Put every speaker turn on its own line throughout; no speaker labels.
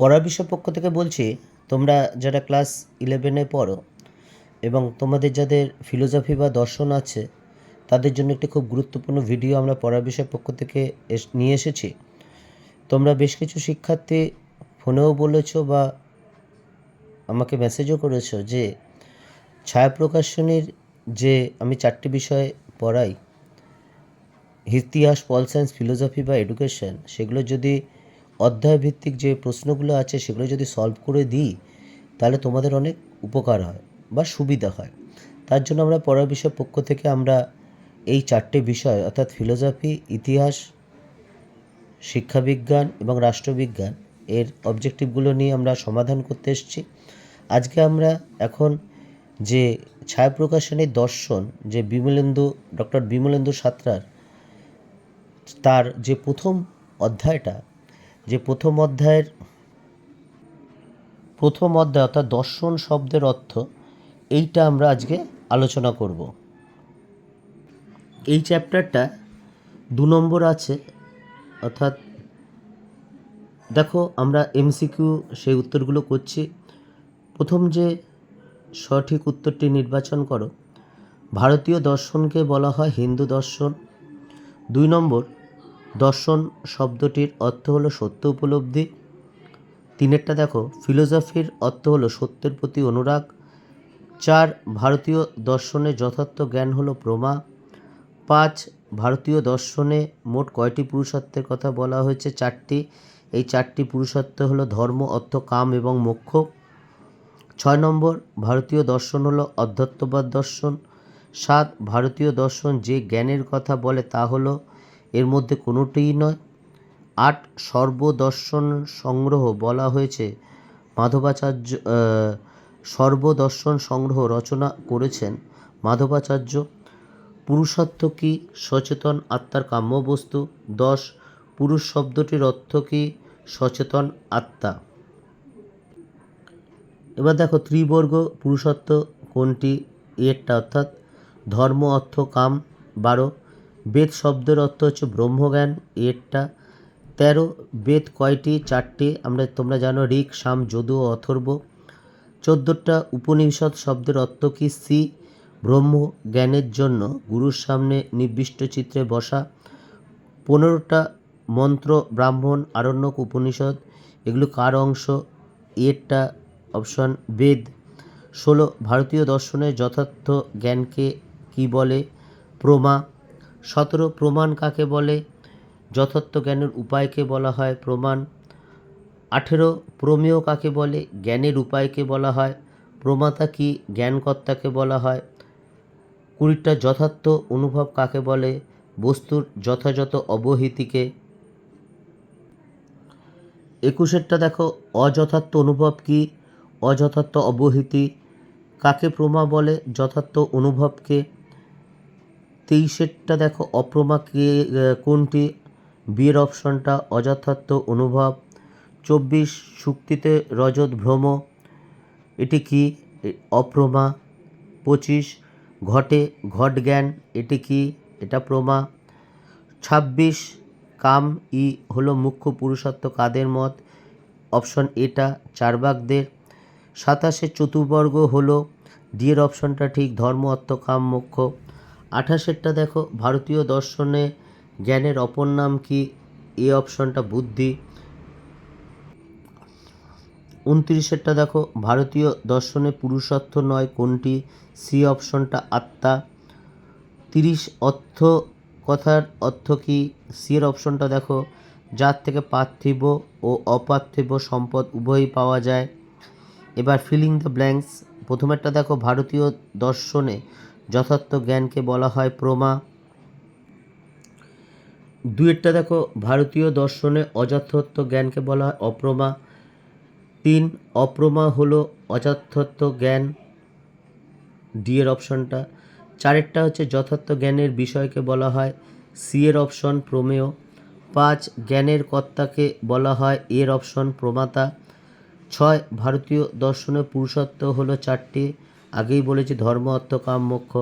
পড়ার বিষয় পক্ষ থেকে বলছি, তোমরা যারা ক্লাস ইলেভেনে পড়ো এবং তোমাদের যাদের ফিলোসফি বা দর্শন আছে, তাদের জন্য একটি খুব গুরুত্বপূর্ণ ভিডিও আমরা পড়ার বিষয় পক্ষ থেকে নিয়ে এসেছি। তোমরা বেশ কিছু শিক্ষার্থী ফোনেও বলেছ বা আমাকে মেসেজও করেছ যে, ছায়া প্রকাশনীর যে আমি চারটি বিষয় পড়াই, ইতিহাস পল সায়েন্স ফিলোসফি বা এডুকেশন সেগুলো যদি অধ্যায়ভিত্তিক যে প্রশ্নগুলো আছে সেগুলো যদি সলভ করে দিই, তাহলে তোমাদের অনেক উপকার হয় বা সুবিধা হয়। তার জন্য আমরা পড়ার বিষয় পক্ষ থেকে আমরা এই চারটে বিষয়, অর্থাৎ ফিলোসফি ইতিহাস, শিক্ষাবিজ্ঞান এবং রাষ্ট্রবিজ্ঞান এর অবজেক্টিভগুলো নিয়ে আমরা সমাধান করতে এসেছি। আজকে আমরা এখন যে ছায়া প্রকাশনের দর্শন, যে বিমলেন্দু ডক্টর বিমলেন্দু সাঁতরার, তার যে প্রথম অধ্যায়টা যে প্রথম অধ্যায়ের প্রথম অধ্যায় অর্থাৎ দর্শন শব্দের অর্থ, এইটা আমরা আজকে আলোচনা করব। এই চ্যাপ্টারটা দু নম্বর আছে, অর্থাৎ দেখো আমরা এমসিকিউ সেই উত্তরগুলো করছি। প্রথম যে সঠিক উত্তরটি নির্বাচন করো, ভারতীয় দর্শনকে বলা হয় হিন্দু দর্শন। দুই নম্বর দর্শন শব্দটির অর্থ হলো সত্য উপলব্ধি। তিনেরটা দেখো, ফিলোসফির অর্থ হলো সত্যের প্রতি অনুরাগ। চার, ভারতীয় দর্শনের যথার্থ জ্ঞান হলো প্রমা। পাঁচ, ভারতীয় দর্শনে মোট কয়টি পুরুষত্বের কথা বলা হয়েছে? চারটি। এই চারটি পুরুষত্ব হলো ধর্ম, অর্থ, কাম এবং মোক্ষ। ছয় নম্বর, ভারতীয় দর্শন হলো অধ্যাত্মবাদ দর্শন। সাত, ভারতীয় দর্শন যে জ্ঞানের কথা বলে তা হলো এর মধ্যে কোনোটিই নয়। আট সর্বদর্শন সংগ্রহ বলা হয়েছে। মাধবাচার্য সর্বদর্শন সংগ্রহ রচনা করেছেন মাধবাচার্য। পুরুষত্ব কি সচেতন আত্মার কাম্যবস্তু? দশ পুরুষ শব্দটির অর্থ কি সচেতন আত্মা? এবার দেখো ত্রিবর্গ পুরুষত্ব কোনটি? এরটা অর্থাৎ ধর্ম, অর্থ, কাম, বারো। বেদ শব্দের অর্থ হচ্ছে ব্রহ্মজ্ঞান, এরটা। তেরো, বেদ কয়টি? চারটি। আমরা, তোমরা জানো ঋক, সাম, যদু অথর্ব। চোদ্দোটা উপনিষদ শব্দের অর্থ কি? সি ব্রহ্ম জ্ঞানের জন্য গুরুর সামনে নির্দিষ্ট চিত্রে বসা। পনেরোটা মন্ত্র, ব্রাহ্মণ, আরণ্যক উপনিষদ, এগুলো কার অংশ? এরটা অপশন বেদ ষোলো, ভারতীয় দর্শনের যথার্থ জ্ঞানকে কি বলে? প্রমা। সতেরো প্রমাণ কাকে বলে? যথার্থ জ্ঞানের উপায়কে বলা হয় প্রমাণ? আঠেরো প্রমেয় কাকে বলে? জ্ঞানের উপায়কে বলা হয়? প্রমাতা কি? জ্ঞানকর্তাকে বলা হয়? কুড়িটা যথার্থ অনুভব কাকে বলে? বস্তুর যথাযথ অবহিতিকে একুশেরটা দেখো, অযথার্থ অনুভব কি? অযথার্থ অবহিতি কাকে প্রমা বলে? যথার্থ অনুভবকে তেইশেরটা দেখো, অপ্রমা কে কোনটি? বিয়ের অপশনটা, অযথার্থ অনুভব। চব্বিশ শুক্তিতে রজত ভ্রম। এটি কি? অপ্রমা। পঁচিশ, ঘটে, ঘট জ্ঞান। এটি কি? এটা প্রমা। ছাব্বিশ, কাম ই হলো মুখ্য পুরুষত্ব কাদের মত? অপশন এটা, চারবাকদের। সাতাশে চতুর্বর্গ হলো ডি এর অপশনটা ঠিক, ধর্ম, অর্থ, কাম, মোক্ষ। আঠাশেরটা দেখো, ভারতীয় দর্শনে জ্ঞানের অপর নাম কি? এ অপশনটা বুদ্ধি। উনত্রিশেরটা দেখো, ভারতীয় দর্শনে পুরুষত্ব নয়, কোনটি? সি অপশনটা আত্মা। তিরিশ, অর্থ, কথার অর্থ কি? সি এর অপশনটা দেখো, যার থেকে পার্থিব ও অপার্থিব সম্পদ উভয়ই পাওয়া যায়। এবার ফিলিং দ্য ব্ল্যাঙ্কস, প্রথমেরটা দেখো, ভারতীয় দর্শনে যথার্থ জ্ঞানকে বলা হয় প্রমা। দুয়েরটা দেখো, ভারতীয় দর্শনে অযথার্থ জ্ঞানকে বলা হয় অপ্রমা। তিন, অপ্রমা হলো অযথার্থ জ্ঞান। ডি এর অপশনটা। চারেরটা হচ্ছে যথার্থ জ্ঞানের বিষয়কে বলা হয় সি এর অপশন প্রমেয়। পাঁচ, জ্ঞানের কর্তাকে বলা হয় এর অপশন প্রমাতা। ছয়, ভারতীয় দর্শনে পুরুষত্ব হলো চারটি। আগেই বলেছি ধর্ম, অর্থ, কাম, মোক্ষ।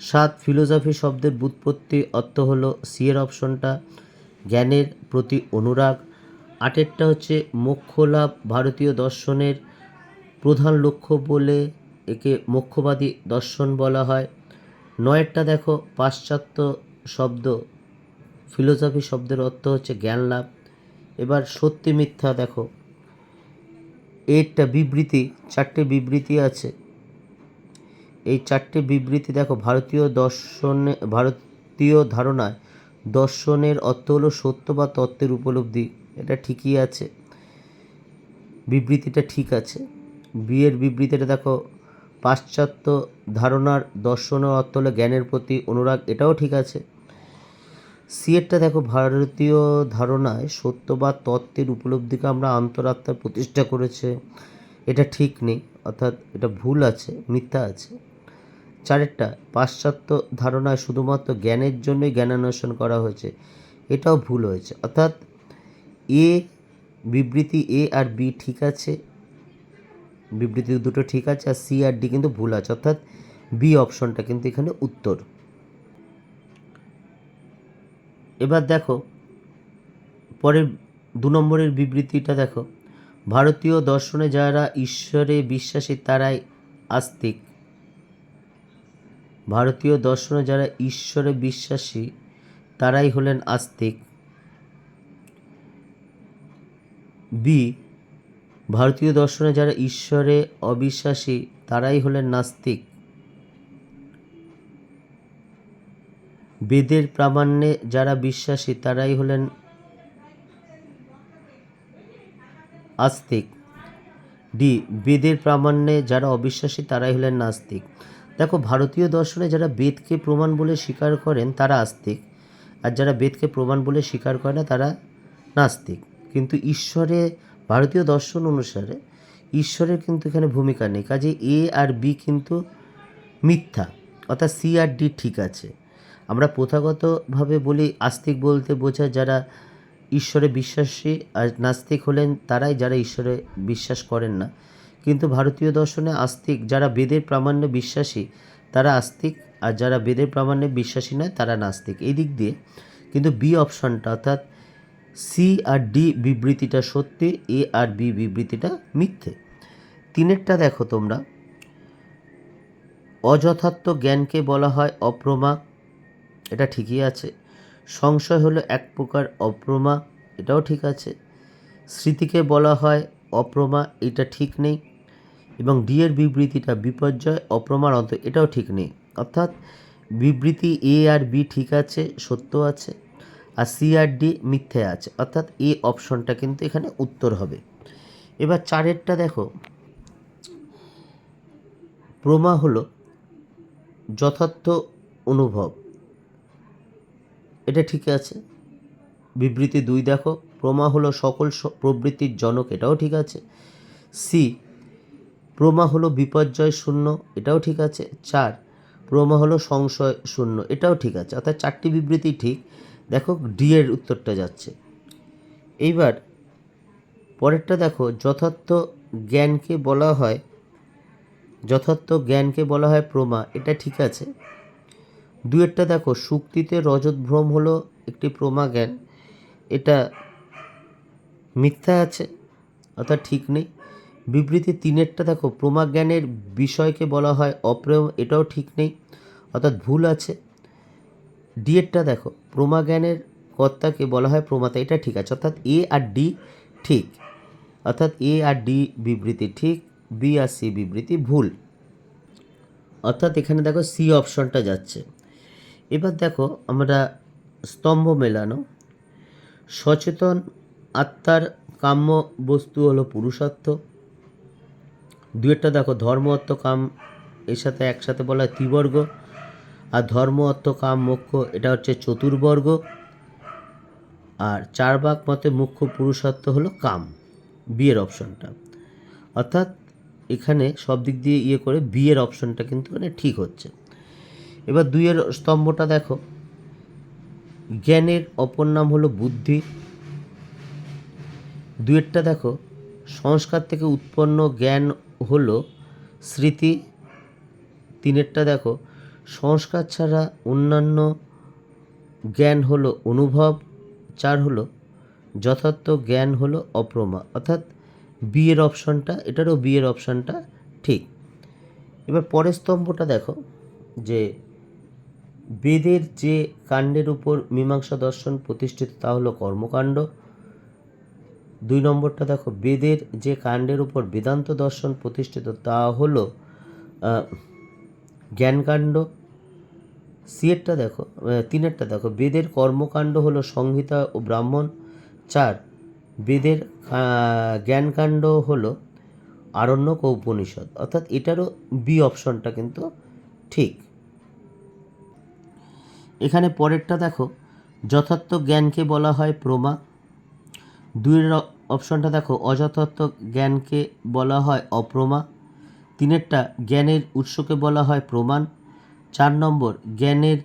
সাত ফিলোসফি শব্দের ব্যুৎপত্তি অর্থ হলো সি এর অপশনটা, জ্ঞানের প্রতি অনুরাগ। আটেরটা হচ্ছে মোক্ষ লাভ ভারতীয় দর্শনের প্রধান লক্ষ্য বলে একে মোক্ষবাদী দর্শন বলা হয়। নয়েরটা দেখো, পাশ্চাত্য শব্দ ফিলোসফি শব্দের অর্থ হচ্ছে জ্ঞান লাভ। এবার সত্যি মিথ্যা দেখো। এরটা বিবৃতি, চারটে বিবৃতি আছে। এই চারটি বিবৃতি দেখো, ভারতীয় দর্শনে, ভারতীয় ধারণায় দর্শনের অর্থ হলো সত্য বা তত্ত্বের উপলব্ধি। এটা ঠিকই আছে। বিবৃতিটা ঠিক আছে। বিয়ের বিবৃতিটা দেখো, পাশ্চাত্য ধারণার দর্শনের অর্থ হলো জ্ঞানের প্রতি অনুরাগ, এটাও ঠিক আছে। সিএরটা দেখো, ভারতীয় ধারণায় সত্য বা তত্ত্বের উপলব্ধিকে আমরা অন্তরাত্মার প্রতিষ্ঠা করেছে। এটা ঠিক নেই, অর্থাৎ এটা ভুল আছে, মিথ্যা আছে। চারেরটা পাশ্চাত্য ধারণায় শুধুমাত্র জ্ঞানের জন্যই জ্ঞানান্বেষণ করা হয়েছে। এটাও ভুল হয়েছে। অর্থাৎ এ বিবৃতি এ আর বি ঠিক আছে, বিবৃতি দুটো ঠিক আছে, আর সি আর ডি কিন্তু ভুল আছে। অর্থাৎ বি অপশনটা কিন্তু এখানে উত্তর। এবার দেখো, পরের দু নম্বরের বিবৃতিটা দেখো। ভারতীয় দর্শনে যারা ঈশ্বরে বিশ্বাসী, তারাই আস্তিক। ভারতীয় দর্শনে যারা ঈশ্বরে বিশ্বাসী, তারাই হলেন আস্তিক। বি, ভারতীয় দর্শনে যারা ঈশ্বরে অবিশ্বাসী, তারাই হলেন নাস্তিক। বেদের প্রামাণ্যে যারা বিশ্বাসী, তারাই হলেন আস্তিক। ডি, বেদের প্রামাণ্যে যারা অবিশ্বাসী, তারাই হলেন নাস্তিক। দেখো, ভারতীয় দর্শনে যারা বেদকে প্রমাণ বলে স্বীকার করেন, তারা আস্তিক। আর যারা বেদকে প্রমাণ বলে স্বীকার করে না, তারা নাস্তিক। কিন্তু ঈশ্বরে, ভারতীয় দর্শন অনুসারে ঈশ্বরের কিন্তু এখানে ভূমিকা নেই। কাজে এ আর বি কিন্তু মিথ্যা, অর্থাৎ সি আর ডি ঠিক আছে। আমরা প্রথাগতভাবে বলি, আস্তিক বলতে বোঝায় যারা ঈশ্বরে বিশ্বাসী আর নাস্তিক হলেন, তারাই যারা ঈশ্বরে বিশ্বাস করেন না। কিন্তু ভারতীয় দর্শনে আস্তিক যারা বেদের প্রামাণ্যে বিশ্বাসী, তারা আস্তিক, আর যারা বেদের প্রামাণ্যে বিশ্বাসী নয়, তারা নাস্তিক। এই দিক দিয়ে কিন্তু বি অপশনটা, অর্থাৎ সি আর ডি বিবৃতিটা সত্যি, এ আর বি বিবৃতিটা মিথ্যে। তিনেরটা দেখো তোমরা। অযথার্থ জ্ঞানকে বলা হয় অপ্রমা, এটা ঠিকই আছে। সংশয় হলো এক প্রকার অপ্রমা, এটাও ঠিক আছে। স্মৃতিকে বলা হয় অপ্রমা, এটা ঠিক নেই। এবং ডি এর বিবৃতিটা বিপর্যয় অপ্রমার অন্ত এটাও ঠিক নেই। অর্থাৎ বিবৃতি এ আর বি ঠিক আছে, সত্য আছে, আর সি আর ডি মিথ্যে আছে। অর্থাৎ এ অপশনটা কিন্তু এখানে উত্তর হবে। এবার চারেরটা দেখো। প্রমা হলো যথার্থ অনুভব। এটা ঠিক আছে। বিবৃতি দুই দেখো। প্রমা হলো সকল প্রবৃত্তির জনক, এটাও ঠিক আছে। সি প্রমা হলো বিপর্যয় শূন্য, এটাও ঠিক আছে। চার, প্রমা হলো সংশয় শূন্য, এটাও ঠিক আছে। অর্থাৎ চারটি বিবৃতি ঠিক। দেখো, ডি এর উত্তরটা যাচ্ছে। এইবার, পরেরটা দেখো, যথার্থ জ্ঞানকে বলা হয়, যথার্থ জ্ঞানকে বলা হয় প্রমা, এটা ঠিক আছে। দুয়েরটা দেখো, সুক্তিতে রজত ভ্রম হলো একটি প্রমা জ্ঞান, এটা মিথ্যা আছে, অর্থাৎ ঠিক নেই। বিবৃতি তিনেরটা দেখো প্রমা জ্ঞানের বিষয়কে বলা হয় অপ্রেম এটাও ঠিক নেই, অর্থাৎ ভুল আছে। ডিএরটা দেখো প্রমা জ্ঞানের কর্তাকে বলা হয় প্রমাতা, এটা ঠিক আছে, অর্থাৎ এ আর ডি ঠিক, অর্থাৎ এ আর ডি বিবৃতি ঠিক, বি আর সি বিবৃতি ভুল। অর্থাৎ এখানে দেখো সি অপশনটা যাচ্ছে। এবার দেখো আমরা স্তম্ভ মেলানো, সচেতন আত্মার কাম্য বস্তু হলো পুরুষার্থ দুয়েরটা দেখো, ধর্ম, অর্থ, কাম, এর সাথে একসাথে বলা হয় ত্রিবর্গ। আর ধর্ম, অর্থ, কাম মুখ্য এটা হচ্ছে চতুর্বর্গ। আর চার ভাগ মতে মুখ্য পুরুষত্ব হলো কাম, বিয়ের অপশনটা। অর্থাৎ এখানে সব দিক দিয়ে ইয়ে করে বিয়ের অপশনটা কিন্তু মানে ঠিক হচ্ছে। এবার দুইয়ের স্তম্ভটা দেখো। জ্ঞানের অপর নাম হলো বুদ্ধি। দুয়েরটা দেখো, সংস্কার থেকে উৎপন্ন জ্ঞান হলো স্মৃতি। তিনেরটা দেখো। সংস্কার ছাড়া অন্যান্য জ্ঞান হলো অনুভব, চার হলো যথার্থ জ্ঞান হলো অপ্রমা। অর্থাৎ বি এর অপশনটা, এটারও বি এর অপশনটা ঠিক। এবার পরের স্তম্ভটা দেখো, যে বেদের যে কাণ্ডের উপর মীমাংসা দর্শন প্রতিষ্ঠিত, তা হলো কর্মকাণ্ড। দুই নম্বরটা দেখো, বেদের যে কাণ্ডের উপর বেদান্ত দর্শন প্রতিষ্ঠিত, তা হলো জ্ঞানকাণ্ড। সিয়েরটা দেখো তিনেরটা দেখো, বেদের কর্মকাণ্ড হলো সংহিতা ও ব্রাহ্মণ। চার, বেদের জ্ঞানকাণ্ড হলো আরণ্যক ও উপনিষদ। অর্থাৎ এটারও বি অপশনটা কিন্তু ঠিক। এখানে পরেরটা দেখো, যথার্থ জ্ঞানকে বলা হয় প্রমা। দুইয়ের অপশনটা দেখো, অযথার্থ জ্ঞানকে বলা হয় অপ্রমা, তিনেরটা জ্ঞানের উৎসকে বলা হয় প্রমাণ, চার নম্বর জ্ঞানের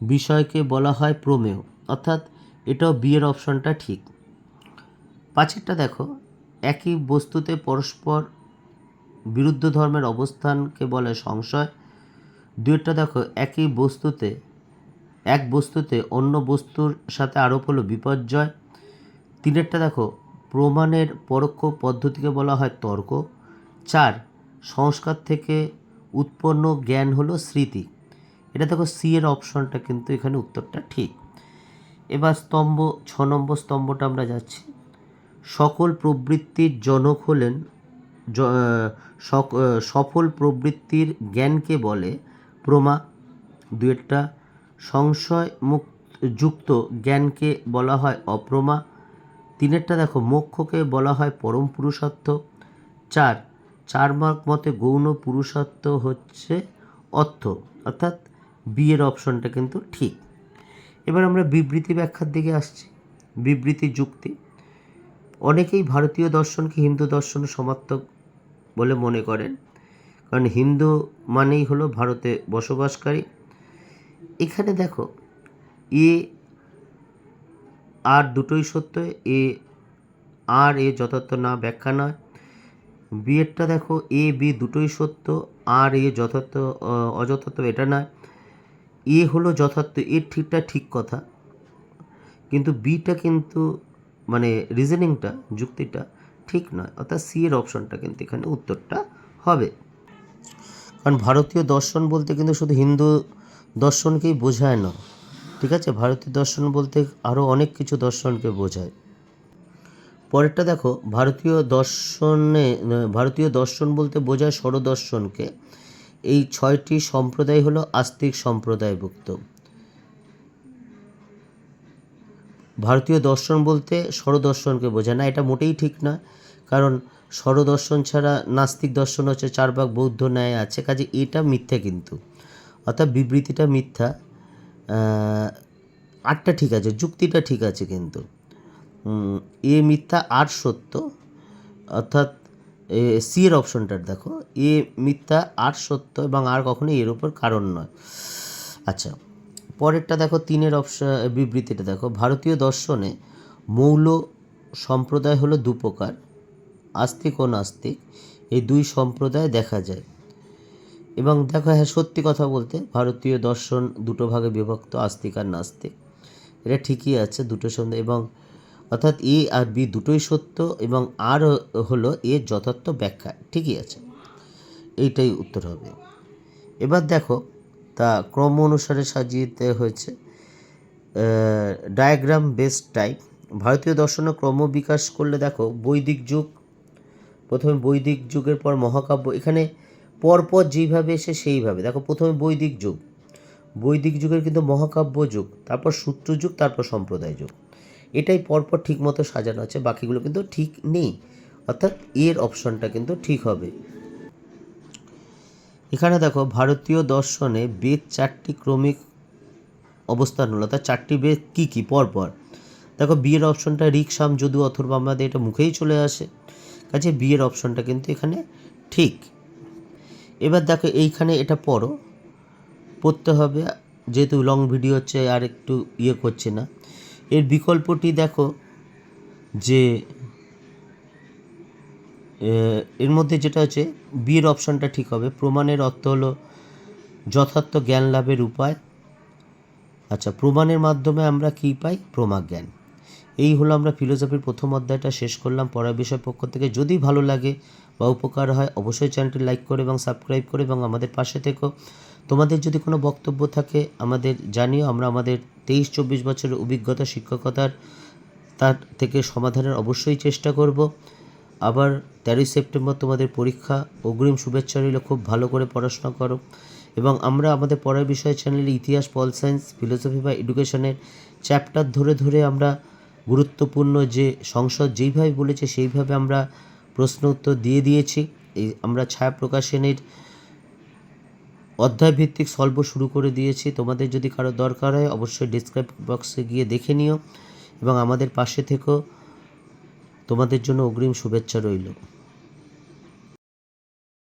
বিষয়কে বলা হয় প্রমেয়, অর্থাৎ এটাও বিয়ের অপশনটা ঠিক। পাঁচেরটা দেখো, একই বস্তুতে পরস্পর বিরুদ্ধ ধর্মের অবস্থানকে বলে সংশয় দুইটা দেখো, একই বস্তুতে, এক বস্তুতে অন্য বস্তুর সাথে আরোপ হলো বিপর্যয়, তিনেরটা দেখো প্রমাণের পরোক্ষ পদ্ধতিকে বলা হয় তর্ক। চার, সংস্কার থেকে উৎপন্ন জ্ঞান হলো স্মৃতি। এটা দেখো সি এর অপশনটা কিন্তু এখানে উত্তরটা ঠিক। এবার স্তম্ভ, ছ নম্বর স্তম্ভটা আমরা যাচ্ছি। সকল প্রবৃত্তির জনক হলেন সফল প্রবৃত্তির জ্ঞানকে বলে প্রমা। দুয়েরটা সংশয় মুক্ত, যুক্ত জ্ঞানকে বলা হয় অপ্রমা। তিনেরটা দেখো, মোক্ষকে বলা হয় পরম পুরুষার্থ চার চার মার্ক মতে গৌণ পুরুষার্থ হচ্ছে অর্থ, অর্থাৎ বিয়ের অপশনটা কিন্তু ঠিক। এবার আমরা বিবৃতি ব্যাখ্যার দিকে আসছি, বিবৃতি যুক্তি। অনেকেই ভারতীয় দর্শনকে হিন্দু দর্শন সমার্থক বলে মনে করেন, কারণ হিন্দু মানেই হলো ভারতে বসবাসকারী। এখানে দেখো, এ আর দুটোই সত্য, এ, আর, এ যথার্থ না, ব্যাখ্যা নয়। বিয়েরটা দেখো, এ, বি দুটোই সত্য, আর, এ যথার্থ অযথার্থ এটা নয়। এ হলো যথার্থ এর ঠিকটা ঠিক কথা। কিন্তু বিটা কিন্তু মানে রিজনিংটা যুক্তিটা ঠিক নয়। অর্থাৎ সি এর অপশনটা কিন্তু এখানে উত্তরটা হবে। কারণ ভারতীয় দর্শন বলতে কিন্তু শুধু হিন্দু দর্শনকেই বোঝায় না ঠিক আছে, ভারতীয় দর্শন বলতে আরও অনেক কিছু দর্শনকে বোঝায়। পরেরটা দেখো, ভারতীয় দর্শনে, ভারতীয় দর্শন বলতে বোঝায় ষড়দর্শনকে এই ছয়টি সম্প্রদায় হলো আস্তিক সম্প্রদায়ভুক্ত। ভারতীয় দর্শন বলতে ষড়দর্শনকে বোঝায়। না, এটা মোটেই ঠিক না, কারণ ষড়দর্শন ছাড়া নাস্তিক দর্শন হচ্ছে চার ভাগ বৌদ্ধ ন্যায় আছে, কাজে এটা মিথ্যা কিন্তু। অর্থাৎ বিবৃতিটা মিথ্যা আটটা ঠিক আছে, যুক্তিটা ঠিক আছে কিন্তু। এ মিথ্যা, আর সত্য। অর্থাৎ সি এর অপশনটার দেখো। এ মিথ্যা, আর সত্য এবং আর কখনো এর উপর কারণ নয়। আচ্ছা পরেরটা দেখো, তিনের অপশন বিবৃতিটা দেখো। ভারতীয় দর্শনে মৌল সম্প্রদায় হলো দু প্রকার আস্তিক ও নাস্তিক। এই দুই সম্প্রদায় দেখা যায়। এবং দেখো হ্যাঁ সত্যি কথা বলতে ভারতীয় দর্শন দুটো ভাগে বিভক্ত, আস্তিক আর নাস্তিক। এটা ঠিকই আছে, দুটো সন্ধ্যে এবং অর্থাৎ এ আর বি দুটোই সত্য এবং আর হলো এর যথার্থ ব্যাখ্যা, ঠিকই আছে। এইটাই উত্তর হবে। এবার দেখো, তা ক্রম অনুসারে সাজিয়ে হয়েছে ডায়াগ্রাম বেসড টাইপ ভারতীয় দর্শনে ক্রম বিকাশ করলে দেখো বৈদিক যুগ, প্রথমে বৈদিক যুগের পর মহাকাব্য, এখানে পরপর যেইভাবে এসে সেইভাবে। দেখো, প্রথমে বৈদিক যুগ। বৈদিক যুগের কিন্তু মহাকাব্য যুগ, তারপর সূত্র যুগ, তারপর সম্প্রদায় যুগ। এটাই পরপর ঠিক মতো সাজানো আছে, বাকিগুলো কিন্তু ঠিক নেই। অর্থাৎ এর অপশনটা কিন্তু ঠিক হবে। এখানে দেখো, ভারতীয় দর্শনে বেদ চারটি ক্রমিক অবস্থান হলো। অর্থাৎ চারটি বেদ কী কী? পরপর। দেখো, বিয়ের অপশনটা রিক্সাম, যদু, অথর্ব, আমাদের এটা মুখেই চলে আসে। কাজে বিয়ের অপশনটা কিন্তু এখানে ঠিক। এবার দেখো এইখানে এটা পড়ো। পড়তে হবে, যেহেতু লং ভিডিও হচ্ছে, আর একটু ইয়ে করছে না। এর বিকল্পটি দেখো যে এর মধ্যে যেটা হচ্ছে বিয়ের অপশনটা ঠিক হবে। প্রমাণের অর্থ হলো যথার্থ জ্ঞান লাভের উপায়। আচ্ছা প্রমাণের মাধ্যমে আমরা কী পাই? প্রমাজ্ঞান এই হলো আমরা ফিলোসফির প্রথম অধ্যায়টা শেষ করলাম। পড়ার বিষয় পক্ষ থেকে যদি ভালো লাগে বা উপকার হয়, অবশ্যই চ্যানেলটি লাইক করে এবং সাবস্ক্রাইব করে এবং আমাদের পাশে থেকো। তোমাদের যদি কোনো বক্তব্য থাকে, আমাদের জানিও। আমরা আমাদের তেইশ চব্বিশ বছরের অভিজ্ঞতা, শিক্ষকতার তার থেকে সমাধানের অবশ্যই চেষ্টা করব। আবার তেরোই সেপ্টেম্বর তোমাদের পরীক্ষা। অগ্রিম শুভেচ্ছা রইল। খুব ভালো করে পড়াশোনা করো। এবং আমরা আমাদের পড়ার বিষয় চ্যানেলে ইতিহাস, পল সায়েন্স, ফিলোসফি বা এডুকেশনের চ্যাপ্টার ধরে ধরে আমরা গুরুত্বপূর্ণ যে সংসদ যেইভাবে বলেছে, সেইভাবে আমরা প্রশ্ন উত্তর দিয়ে দিয়েছি। এই আমরা ছায়া প্রকাশনের অধ্যায়ভিত্তিক স্বল্প শুরু করে দিয়েছি। তোমাদের যদি কারও দরকার হয়, অবশ্যই ডিসক্রাইব বক্সে গিয়ে দেখে নিও এবং আমাদের পাশে থেকেও তোমাদের জন্য অগ্রিম শুভেচ্ছা রইল।